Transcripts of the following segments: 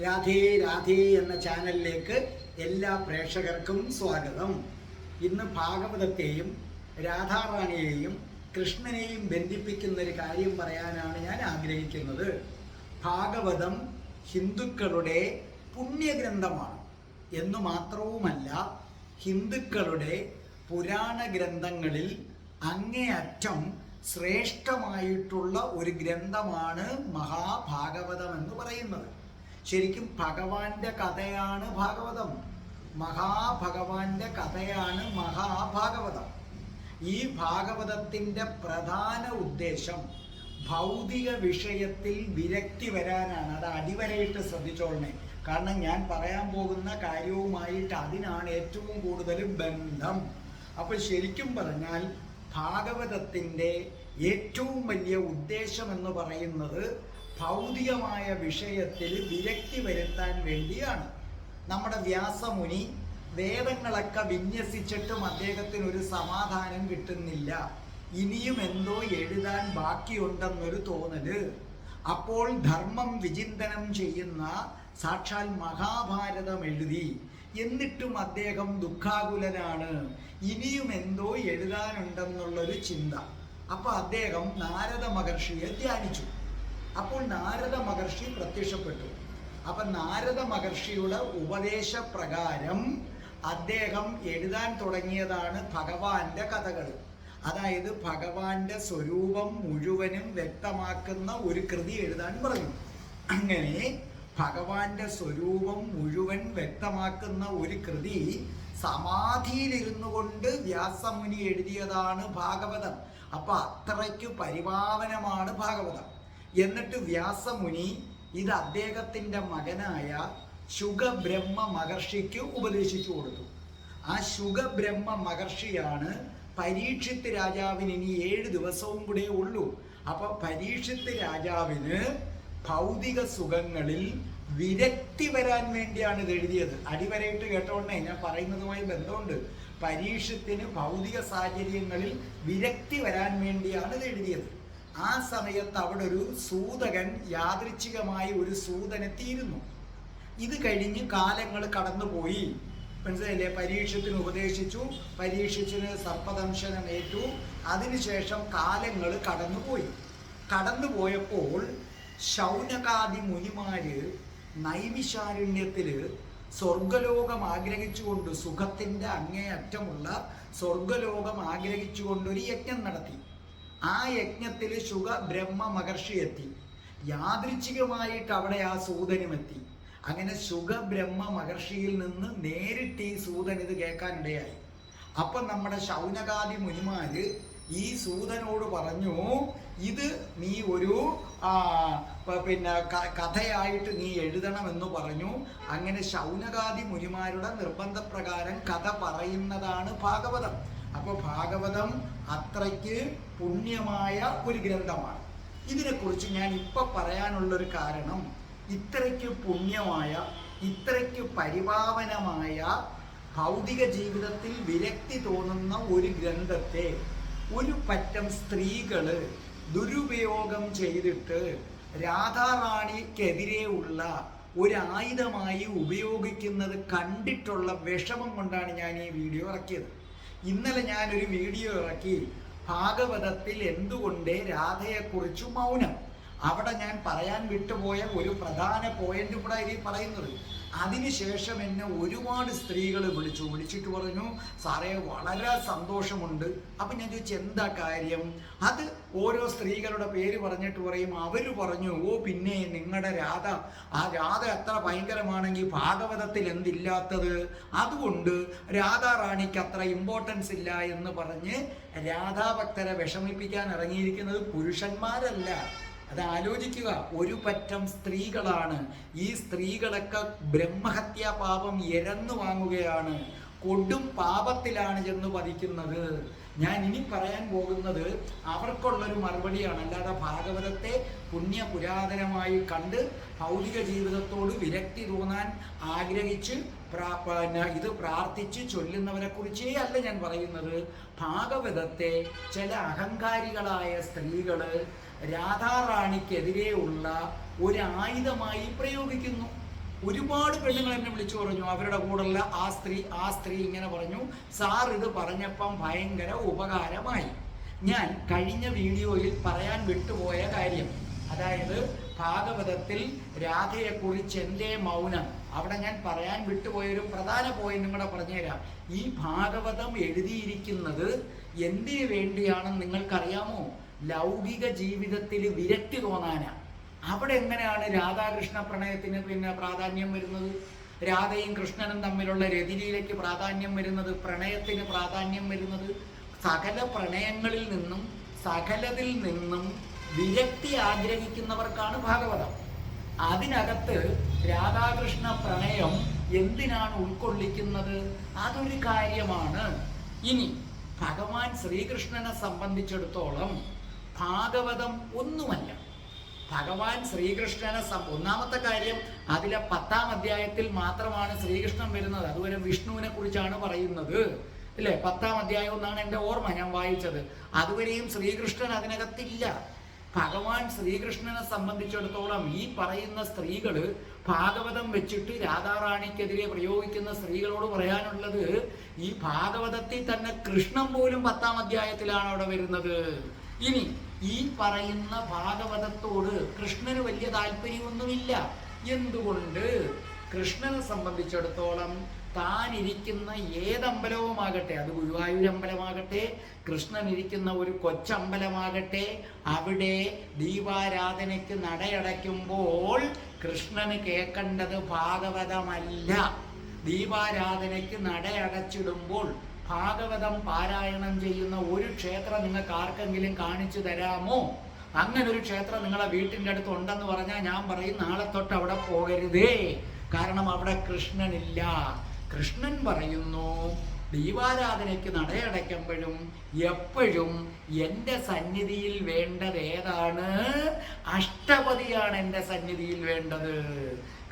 രാധേ രാധേ എന്ന ചാനലിലേക്ക് എല്ലാ പ്രേക്ഷകർക്കും സ്വാഗതം. ഇന്ന് ഭാഗവതത്തെയും രാധാറാണിയെയും കൃഷ്ണനെയും ബന്ധിപ്പിക്കുന്ന ഒരു കാര്യം പറയാനാണ് ഞാൻ ആഗ്രഹിക്കുന്നത്. ഭാഗവതം ഹിന്ദുക്കളുടെ പുണ്യഗ്രന്ഥമാണ്. എന്നു മാത്രവുമല്ല ഹിന്ദുക്കളുടെ പുരാണ ഗ്രന്ഥങ്ങളിൽ അങ്ങേയറ്റം ശ്രേഷ്ഠമായിട്ടുള്ള ഒരു ഗ്രന്ഥമാണ് മഹാഭാഗവതം എന്ന് പറയുന്നത്. ശരിക്കും ഭഗവാന്റെ കഥയാണ് ഭാഗവതം. മഹാഭഗവാന്റെ കഥയാണ് മഹാഭാഗവതം. ഈ ഭാഗവതത്തിന്റെ പ്രധാന ഉദ്ദേശം ഭൗതിക വിഷയത്തിൽ വിരക്തി വരാനാണ്. അത് അടിവരയിട്ട് ശ്രദ്ധിച്ചോളണേ. കാരണം ഞാൻ പറയാൻ പോകുന്ന കാര്യവുമായിട്ട് അതിനാണ് ഏറ്റവും കൂടുതൽ ബന്ധം. അപ്പോൾ ശരിക്കും പറഞ്ഞാൽ ഭാഗവതത്തിന്റെ ഏറ്റവും വലിയ ഉദ്ദേശം എന്ന് പറയുന്നത് ഭൗതികമായ വിഷയത്തിൽ വിരക്തി വരുത്താൻ വേണ്ടിയാണ്. നമ്മുടെ വ്യാസമുനി വേദങ്ങളൊക്കെ വിന്യസിച്ചിട്ടും അദ്ദേഹത്തിന് ഒരു സമാധാനം കിട്ടുന്നില്ല. ഇനിയും എന്തോ എഴുതാൻ ബാക്കിയുണ്ടെന്നൊരു തോന്നൽ. അപ്പോൾ ധർമ്മം വിചിന്തനം ചെയ്യുന്ന സാക്ഷാൽ മഹാഭാരതം എഴുതി. എന്നിട്ടും അദ്ദേഹം ദുഃഖാകുലനാണ്. ഇനിയും എന്തോ എഴുതാനുണ്ടെന്നുള്ളൊരു ചിന്ത. അപ്പൊ അദ്ദേഹം നാരദ മഹർഷിയെ ധ്യാനിച്ചു. അപ്പോൾ നാരദ മഹർഷി പ്രത്യക്ഷപ്പെട്ടു. അപ്പൊ നാരദ മഹർഷിയുടെ ഉപദേശപ്രകാരം അദ്ദേഹം എഴുതാൻ തുടങ്ങിയതാണ് ഭഗവാന്റെ കഥകൾ. അതായത് ഭഗവാന്റെ സ്വരൂപം മുഴുവനും വ്യക്തമാക്കുന്ന ഒരു കൃതി എഴുതാൻ പറഞ്ഞു. അങ്ങനെ ഭഗവാന്റെ സ്വരൂപം മുഴുവൻ വ്യക്തമാക്കുന്ന ഒരു കൃതി സമാധിയിലിരുന്നു കൊണ്ട് വ്യാസമുനി എഴുതിയതാണ് ഭാഗവതം. അപ്പൊ അത്രയ്ക്ക് പരിപാവനമാണ് ഭാഗവതം. എന്നിട്ട് വ്യാസമുനി ഇത് അദ്ദേഹത്തിന്റെ മകനായ ശുഗബ്രഹ്മ മഹർഷിക്ക് ഉപദേശിച്ചു കൊടുത്തു. ആ ശുഗബ്രഹ്മ മഹർഷിയാണ് പരീക്ഷിത്ത് രാജാവിന് ഇനി ഏഴ് ദിവസവും കൂടെ ഉള്ളൂ. അപ്പൊ പരീക്ഷിത്ത് രാജാവിന് ഭൗതിക സുഖങ്ങളിൽ വിരക്തി വരാൻ വേണ്ടിയാണ് ഇത് എഴുതിയത്. അടിവരയിട്ട് കേട്ടോണ്ടേ ഞാൻ പറയുന്നതുമായി ബന്ധമുണ്ട്. പരീക്ഷത്തിന് ഭൗതിക സാഹചര്യങ്ങളിൽ വിരക്തി വരാൻ വേണ്ടിയാണ് ഇത് എഴുതിയത്. ആ സമയത്ത് അവിടെ ഒരു സൂതകൻ യാദൃച്ഛികമായി ഒരു സൂതനെത്തിയിരുന്നു ഇത് കഴിഞ്ഞ് കാലങ്ങൾ കടന്നുപോയി. മനസ്സിലായില്ലേ? പരീക്ഷത്തിന് ഉപദേശിച്ചു. പരീക്ഷത്തിന് സർപ്പദംശനമേറ്റു അതിനുശേഷം കാലങ്ങൾ കടന്നുപോയി. കടന്നുപോയപ്പോൾ ശൗനകാദി മുനിമാര് നൈമിശാരണ്യത്തിൽ സ്വർഗലോകം ആഗ്രഹിച്ചുകൊണ്ട് സുഖത്തിന്റെ അങ്ങേയറ്റമുള്ള സ്വർഗലോകം ആഗ്രഹിച്ചുകൊണ്ട് ഒരു യജ്ഞം നടത്തി. ആ യജ്ഞത്തിൽ ശുഗ ബ്രഹ്മ മഹർഷി എത്തി. യാദൃച്ഛികമായിട്ട് അവിടെ ആ സൂതനും എത്തി. അങ്ങനെ ശുഗ ബ്രഹ്മ മഹർഷിയിൽ നിന്ന് നേരിട്ട് ഈ സൂതൻ ഇത് കേൾക്കാനിടയായി. അപ്പൊ നമ്മുടെ ശൗനകാദി മുനിമാര് ഈ സൂതനോട് പറഞ്ഞു ഇത് നീ ഒരു പിന്നെ കഥയായിട്ട് നീ എഴുതണമെന്ന് പറഞ്ഞു. അങ്ങനെ ശൗനകാദി മുനിമാരുടെ നിർബന്ധപ്രകാരം കഥ പറയുന്നതാണ് ഭാഗവതം. അപ്പോൾ ഭാഗവതം അത്രയ്ക്ക് പുണ്യമായ ഒരു ഗ്രന്ഥമാണ്. ഇതിനെക്കുറിച്ച് ഞാൻ ഇപ്പൊ പറയാനുള്ളൊരു കാരണം ഇത്രയ്ക്ക് പുണ്യമായ ഇത്രയ്ക്ക് പരിപാവനമായ ഭൗതിക ജീവിതത്തിൽ വിരക്തി തോന്നുന്ന ഒരു ഗ്രന്ഥത്തെ ഒരു പറ്റം സ്ത്രീകൾ ദുരുപയോഗം ചെയ്തിട്ട് രാധാറാണിക്കെതിരെ ഉള്ള ഒരു ആയുധമായി ഉപയോഗിക്കുന്നത് കണ്ടിട്ടുള്ള വിഷമം കൊണ്ടാണ് ഞാൻ ഈ വീഡിയോ ഇറക്കിയത്. ഇന്നലെ ഞാനൊരു വീഡിയോ ഇറക്കി ഭാഗവതത്തിൽ എന്തുകൊണ്ട് രാധയെക്കുറിച്ച് മൗനം? അവിടെ ഞാൻ പറയാൻ വിട്ടുപോയ ഒരു പ്രധാന പോയിന്റ് കൂടെ ഇനി പറയുന്നത്. അതിനുശേഷം എന്നെ ഒരുപാട് സ്ത്രീകൾ വിളിച്ചു വിളിച്ചിട്ട് പറഞ്ഞു സാറേ വളരെ സന്തോഷമുണ്ട്. അപ്പം ഞാൻ ചോദിച്ചു എന്താ കാര്യം? അത് ഓരോ സ്ത്രീകളുടെ പേര് പറഞ്ഞിട്ട് പറയും അവർ പറഞ്ഞു ഓ പിന്നെ നിങ്ങളുടെ രാധ ആ രാധ എത്ര ഭയങ്കരമാണെങ്കിൽ ഭാഗവതത്തിൽ എന്തില്ലാത്തത്? അതുകൊണ്ട് രാധാറാണിക്ക് അത്ര ഇമ്പോർട്ടൻസ് ഇല്ല എന്ന് പറഞ്ഞ് രാധാഭക്തരെ വിഷമിപ്പിക്കാൻ ഇറങ്ങിയിരിക്കുന്നത് പുരുഷന്മാരല്ല. അത് ആലോചിക്കുക ഒരു പറ്റം സ്ത്രീകളാണ്. ഈ സ്ത്രീകളൊക്കെ ബ്രഹ്മഹത്യാ പാപം ഇരന്നു വാങ്ങുകയാണ്. കൊടും പാപത്തിലാണ് ചെന്ന് പതിക്കുന്നത്. ഞാൻ ഇനി പറയാൻ പോകുന്നത് അവർക്കുള്ളൊരു മറുപടിയാണ്. അല്ലാതെ ഭാഗവതത്തെ പുണ്യ പുരാതനമായി കണ്ട് ഭൗതിക ജീവിതത്തോട് വിരക്തി തോന്നാൻ ആഗ്രഹിച്ച് ഇത് പ്രാർത്ഥിച്ച് ചൊല്ലുന്നവരെ കുറിച്ചേ അല്ല ഞാൻ പറയുന്നത്. ഭാഗവതത്തെ ചില അഹങ്കാരികളായ സ്ത്രീകൾ രാധാറാണിക്കെതിരെയുള്ള ഒരു ആയുധമായി പ്രയോഗിക്കുന്നു. ഒരുപാട് പെണ്ണുങ്ങൾ എന്നെ വിളിച്ചു പറഞ്ഞു. അവരുടെ കൂടെയുള്ള ആ സ്ത്രീ ആ സ്ത്രീ ഇങ്ങനെ പറഞ്ഞു സാർ ഇത് പറഞ്ഞപ്പം ഭയങ്കര ഉപകാരമായി. ഞാൻ കഴിഞ്ഞ വീഡിയോയിൽ പറയാൻ വിട്ടുപോയ കാര്യം അതായത് ഭാഗവതത്തിൽ രാധയെക്കുറിച്ച് എന്റെ മൗനം അവിടെ ഞാൻ പറയാൻ വിട്ടുപോയ ഒരു പ്രധാന പോയിന്റും കൂടെ പറഞ്ഞുതരാം. ഈ ഭാഗവതം എഴുതിയിരിക്കുന്നത് എന്തിനു വേണ്ടിയാണെന്ന് നിങ്ങൾക്കറിയാമോ? ലൗകിക ജീവിതത്തിൽ വിരക്തി തോന്നാനാ. അവിടെ എങ്ങനെയാണ് രാധാകൃഷ്ണ പ്രണയത്തിന് പിന്നെ പ്രാധാന്യം വരുന്നത്? രാധയും കൃഷ്ണനും തമ്മിലുള്ള രതിലീലയ്ക്ക് പ്രാധാന്യം വരുന്നത് പ്രണയത്തിന് പ്രാധാന്യം വരുന്നത് സകല പ്രണയങ്ങളിൽ നിന്നും സകലതിൽ നിന്നും വിരക്തി ആഗ്രഹിക്കുന്നവർക്കാണ് ഭാഗവതം. അതിനകത്ത് രാധാകൃഷ്ണ പ്രണയം എന്തിനാണ് ഉൾക്കൊള്ളിക്കുന്നത്? അതൊരു കാര്യമാണ്. ഇനി ഭഗവാൻ ശ്രീകൃഷ്ണനെ സംബന്ധിച്ചിടത്തോളം ഭാഗവതം ഒന്നുമല്ല. ഭഗവാൻ ശ്രീകൃഷ്ണനെ ഒന്നാമത്തെ കാര്യം അതിലെ പത്താം അധ്യായത്തിൽ മാത്രമാണ് ശ്രീകൃഷ്ണൻ വരുന്നത്. അതുവരെ വിഷ്ണുവിനെ കുറിച്ചാണ് പറയുന്നത്. അല്ലേ പത്താം അധ്യായം എന്നാണ് എന്റെ ഓർമ്മ ഞാൻ വായിച്ചത്. അതുവരെയും ശ്രീകൃഷ്ണൻ അതിനകത്തില്ല. ഭഗവാൻ ശ്രീകൃഷ്ണനെ സംബന്ധിച്ചിടത്തോളം ഈ പറയുന്ന സ്ത്രീകൾ ഭാഗവതം വെച്ചിട്ട് രാധാറാണിക്കെതിരെ പ്രയോഗിക്കുന്ന സ്ത്രീകളോട് പറയാനുള്ളത് ഈ ഭാഗവതത്തിൽ തന്നെ കൃഷ്ണൻ പോലും പത്താം അധ്യായത്തിലാണ് അവിടെ വരുന്നത്. ഇനി ഈ പറയുന്ന ഭാഗവതത്തോട് കൃഷ്ണന് വലിയ താല്പര്യമൊന്നുമില്ല. എന്തുകൊണ്ട്? കൃഷ്ണനെ സംബന്ധിച്ചിടത്തോളം താൻ ഇരിക്കുന്ന ഏതമ്പലവുമാകട്ടെ അത് ഗുരുവായൂർ അമ്പലമാകട്ടെ കൃഷ്ണൻ ഇരിക്കുന്ന ഒരു കൊച്ചമ്പലമാകട്ടെ അവിടെ ദീപാരാധനയ്ക്ക് നടയടയ്ക്കുമ്പോൾ കൃഷ്ണന് കേൾക്കേണ്ടത് ഭാഗവതമല്ല. ദീപാരാധനയ്ക്ക് നടയടച്ചിടുമ്പോൾ ഭാഗവതം പാരായണം ചെയ്യുന്ന ഒരു ക്ഷേത്രം നിങ്ങൾക്ക് ആർക്കെങ്കിലും കാണിച്ചു തരാമോ? അങ്ങനെ ഒരു ക്ഷേത്രം നിങ്ങളെ വീട്ടിന്റെ അടുത്ത് ഉണ്ടെന്ന് പറഞ്ഞാൽ ഞാൻ പറയും നാളെ തൊട്ട് അവിടെ പോകരുതേ. കാരണം അവിടെ കൃഷ്ണനില്ല. കൃഷ്ണൻ പറയുന്നു ദീപാരാധനയ്ക്ക് നടയടയ്ക്കുമ്പോഴും എപ്പോഴും എന്റെ സന്നിധിയിൽ വേണ്ടത് ഏതാണ്? അഷ്ടപതിയാണ് എന്റെ സന്നിധിയിൽ വേണ്ടത്.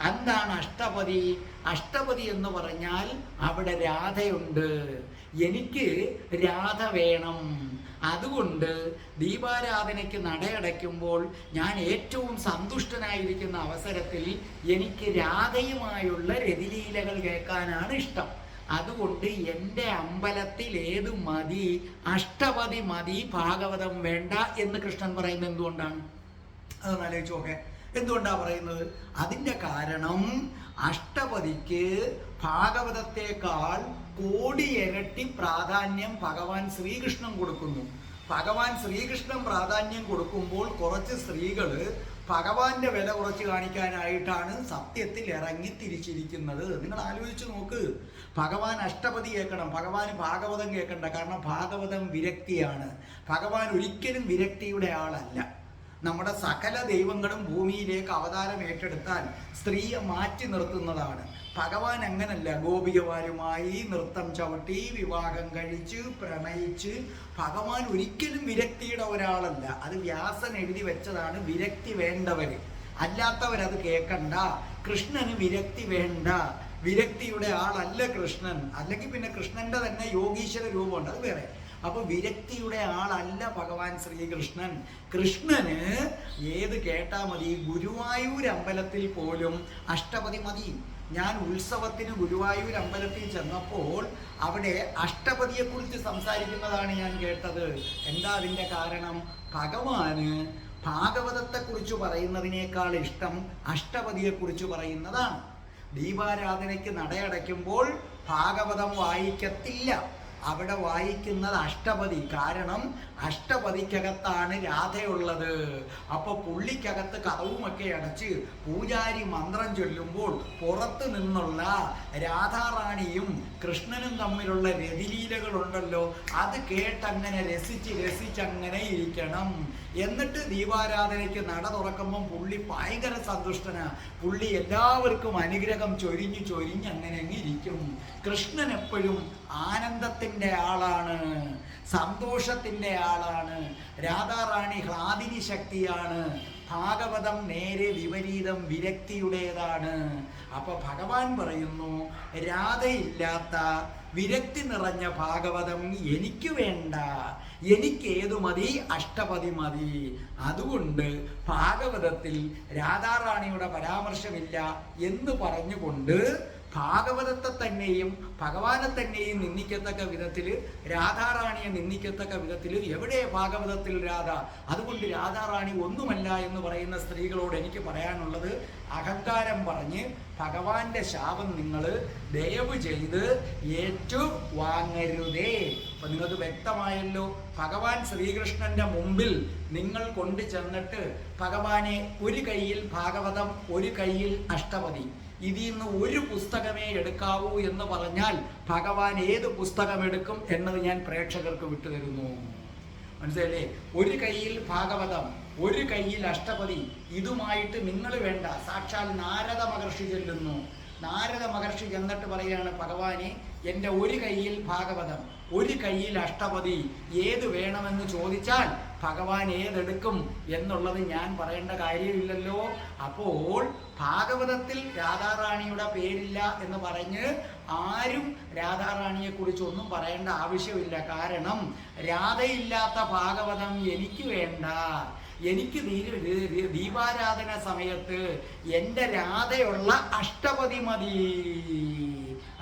എന്താണ് അഷ്ടപതി? അഷ്ടപതി എന്ന് പറഞ്ഞാൽ അവിടെ രാധയുണ്ട്. എനിക്ക് രാധ വേണം. അതുകൊണ്ട് ദീപാരാധനയ്ക്ക് നടയടയ്ക്കുമ്പോൾ ഞാൻ ഏറ്റവും സന്തുഷ്ടനായിരിക്കുന്ന അവസരത്തിൽ എനിക്ക് രാധയുമായുള്ള രതിലീലകൾ കേൾക്കാനാണ് ഇഷ്ടം. അതുകൊണ്ട് എന്റെ അമ്പലത്തിൽ ഏത് മതി അഷ്ടപതി മതി ഭാഗവതം വേണ്ട എന്ന് കൃഷ്ണൻ പറയുന്നത് എന്തുകൊണ്ടാണ്? അതൊന്ന് ആലോചിച്ച് നോക്കെ. എന്തുകൊണ്ടാണ് പറയുന്നത്? അതിന്റെ കാരണം അഷ്ടപതിക്ക് ഭാഗവതത്തെക്കാൾ കോടി ഇരട്ടി പ്രാധാന്യം ഭഗവാൻ ശ്രീകൃഷ്ണൻ കൊടുക്കുന്നു. ഭഗവാൻ ശ്രീകൃഷ്ണൻ പ്രാധാന്യം കൊടുക്കുമ്പോൾ കുറച്ച് സ്ത്രീകൾ ഭഗവാന്റെ വില കുറച്ച് കാണിക്കാനായിട്ടാണ് സത്യത്തിൽ ഇറങ്ങി തിരിച്ചിരിക്കുന്നത്. നിങ്ങൾ ആലോചിച്ച് നോക്ക്. ഭഗവാൻ അഷ്ടപതി കേൾക്കണം ഭഗവാൻ ഭാഗവതം കേൾക്കണ്ട. കാരണം ഭാഗവതം വിരക്തിയാണ്. ഭഗവാൻ ഒരിക്കലും വിരക്തിയുടെ ആളല്ല. നമ്മുടെ സകല ദൈവങ്ങളും ഭൂമിയിലേക്ക് അവതാരം ഏറ്റെടുത്താൽ സ്ത്രീയെ മാറ്റി നിർത്തുന്നതാണ്. ഭഗവാൻ അങ്ങനല്ല. ഗോപികമാരുമായി നൃത്തം ചവിട്ടി വിവാഹം കഴിച്ച് പ്രണയിച്ച് ഭഗവാൻ ഒരിക്കലും വിരക്തിയുടെ ഒരാളല്ല. അത് വ്യാസൻ എഴുതി വെച്ചതാണ് വിരക്തി വേണ്ടവര്. അല്ലാത്തവരത് കേൾക്കണ്ട കൃഷ്ണന് വിരക്തി വേണ്ട. വിരക്തിയുടെ ആളല്ല കൃഷ്ണൻ. അല്ലെങ്കിൽ പിന്നെ കൃഷ്ണന്റെ തന്നെ യോഗീശ്വര രൂപമുണ്ട്. അത് വേറെ. അപ്പൊ വിരക്തിയുടെ ആളല്ല ഭഗവാൻ ശ്രീകൃഷ്ണൻ. കൃഷ്ണന് ഏത് കേട്ടാ മതി? ഗുരുവായൂർ അമ്പലത്തിൽ പോലും അഷ്ടപതി മതി. ഞാൻ ഉത്സവത്തിന് ഗുരുവായൂർ അമ്പലത്തിൽ ചെന്നപ്പോൾ അവിടെ അഷ്ടപതിയെക്കുറിച്ച് സംസാരിക്കുന്നതാണ് ഞാൻ കേട്ടത്. എന്താ അതിന്റെ കാരണം? ഭഗവാന് ഭാഗവതത്തെക്കുറിച്ച് പറയുന്നതിനേക്കാൾ ഇഷ്ടം അഷ്ടപതിയെക്കുറിച്ച് പറയുന്നതാണ്. ദീപാരാധനയ്ക്ക് നടയടയ്ക്കുമ്പോൾ ഭാഗവതം വായിക്കത്തില്ല. അവിടെ വായിക്കുന്നത് അഷ്ടപതി. കാരണം അഷ്ടപതിക്കകത്താണ് രാധയുള്ളത്. അപ്പൊ പുള്ളിക്കകത്ത് കഥവുമൊക്കെ അടച്ച് പൂജാരി മന്ത്രം ചൊല്ലുമ്പോൾ പുറത്തു നിന്നുള്ള രാധാറാണിയും കൃഷ്ണനും തമ്മിലുള്ള രതിലീലകളുണ്ടല്ലോ അത് കേട്ടങ്ങനെ രസിച്ച് രസിച്ചങ്ങനെ ഇരിക്കണം. എന്നിട്ട് ദീപാരാധനയ്ക്ക് നട തുറക്കുമ്പം പുള്ളി ഭയങ്കര സന്തുഷ്ടനാ. പുള്ളി എല്ലാവർക്കും അനുഗ്രഹം ചൊരിഞ്ഞ് ചൊരിഞ്ഞ് അങ്ങനെ അങ്ങ് ഇരിക്കും. കൃഷ്ണൻ എപ്പോഴും ആനന്ദത്തിന്റെ ആളാണ് സന്തോഷത്തിന്റെ ആളാണ് രാധാറാണി ഹ്ലാദിനി ശക്തിയാണ്. ഭാഗവതം നേരെ വിപരീതം വിരക്തിയുടേതാണ്. അപ്പൊ ഭഗവാൻ പറയുന്നു രാധയില്ലാത്ത വിരക്തി നിറഞ്ഞ ഭാഗവതം എനിക്ക് വേണ്ട. എനിക്ക് ഏതു മതി? അഷ്ടപതി മതി. അതുകൊണ്ട് ഭാഗവതത്തിൽ രാധാറാണിയുടെ പരാമർശമില്ല എന്ന് പറഞ്ഞുകൊണ്ട് ഭാഗവതത്തെ തന്നെയും ഭഗവാനെ തന്നെയും നിന്ദിക്കത്തക്ക വിധത്തിൽ രാധാറാണിയെ നിന്ദിക്കത്തക്ക വിധത്തിൽ എവിടെ ഭാഗവതത്തിൽ രാധ? അതുകൊണ്ട് രാധാറാണി ഒന്നുമല്ല എന്ന് പറയുന്ന സ്ത്രീകളോട് എനിക്ക് പറയാനുള്ളത് അഹങ്കാരം പറഞ്ഞ് ഭഗവാന്റെ ശാപം നിങ്ങൾ ദയവ് ചെയ്ത് ഏറ്റു വാങ്ങരുതേ. അപ്പൊ നിങ്ങൾക്ക് വ്യക്തമായല്ലോ. ഭഗവാൻ ശ്രീകൃഷ്ണന്റെ മുമ്പിൽ നിങ്ങൾ കൊണ്ടു ചെന്നിട്ട് ഭഗവാനെ ഒരു കയ്യിൽ ഭാഗവതം ഒരു കയ്യിൽ അഷ്ടപതി. ഇതിൽ നിന്ന് ഒരു പുസ്തകമേ എടുക്കാവൂ എന്ന് പറഞ്ഞാൽ ഭഗവാൻ ഏത് പുസ്തകം എടുക്കും എന്നത് ഞാൻ പ്രേക്ഷകർക്ക് വിട്ടുതരുന്നു മനസ്സിലല്ലേ ഒരു കയ്യിൽ ഭാഗവതം ഒരു കയ്യിൽ അഷ്ടപതി ഇതുമായിട്ട് നിങ്ങൾ വേണ്ട. സാക്ഷാൽ നാരദ മഹർഷി ചെല്ലുന്നു. നാരദ മഹർഷി ചെന്നിട്ട് പറയുകയാണ് ഭഗവാനെ എന്റെ ഒരു കയ്യിൽ ഭാഗവതം ഒരു കയ്യിൽ അഷ്ടപതി ഏത് വേണമെന്ന് ചോദിച്ചാൽ ഭഗവാൻ ഏതെടുക്കും എന്നുള്ളത് ഞാൻ പറയേണ്ട കാര്യമില്ലല്ലോ. അപ്പോൾ ഭാഗവതത്തിൽ രാധാറാണിയുടെ പേരില്ല എന്ന് പറഞ്ഞ് ആരും രാധാറാണിയെ കുറിച്ച് ഒന്നും പറയേണ്ട ആവശ്യമില്ല. കാരണം രാധയില്ലാത്ത ഭാഗവതം എനിക്ക് വേണ്ട. എനിക്ക് ദീപാരാധന സമയത്ത് എന്റെ രാധയുള്ള അഷ്ടപതി മതി.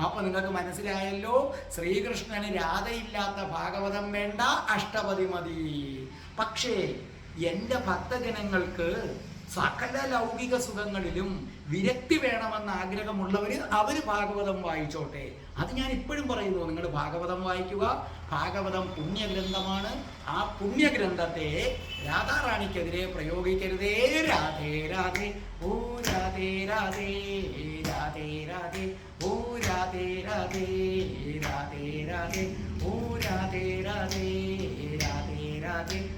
അപ്പൊ നിങ്ങൾക്ക് മനസ്സിലായല്ലോ? ശ്രീകൃഷ്ണന് രാധയില്ലാത്ത ഭാഗവതം വേണ്ട അഷ്ടപതി മതി. പക്ഷേ എന്റെ ഭക്തജനങ്ങൾക്ക് സകല ലൗകിക സുഖങ്ങളിലും വിരക്തി വേണമെന്ന് ആഗ്രഹമുള്ളവർ അവർ ഭാഗവതം വായിച്ചോട്ടെ. അത് ഞാൻ ഇപ്പോഴും പറയുന്നു. നിങ്ങൾ ഭാഗവതം വായിക്കുക. ഭാഗവതം പുണ്യഗ്രന്ഥമാണ്. ആ പുണ്യഗ്രന്ഥത്തെ രാധാറാണിക്കെതിരെ പ്രയോഗിക്കരുതേ. രാധേ രാധേ ഓ രാധേ രാധേ രാധേ രാധേ ഓ രാധേ രാധേ രാധേ രാധേ ഓ രാധേ രാധേ രാധേ രാധേ.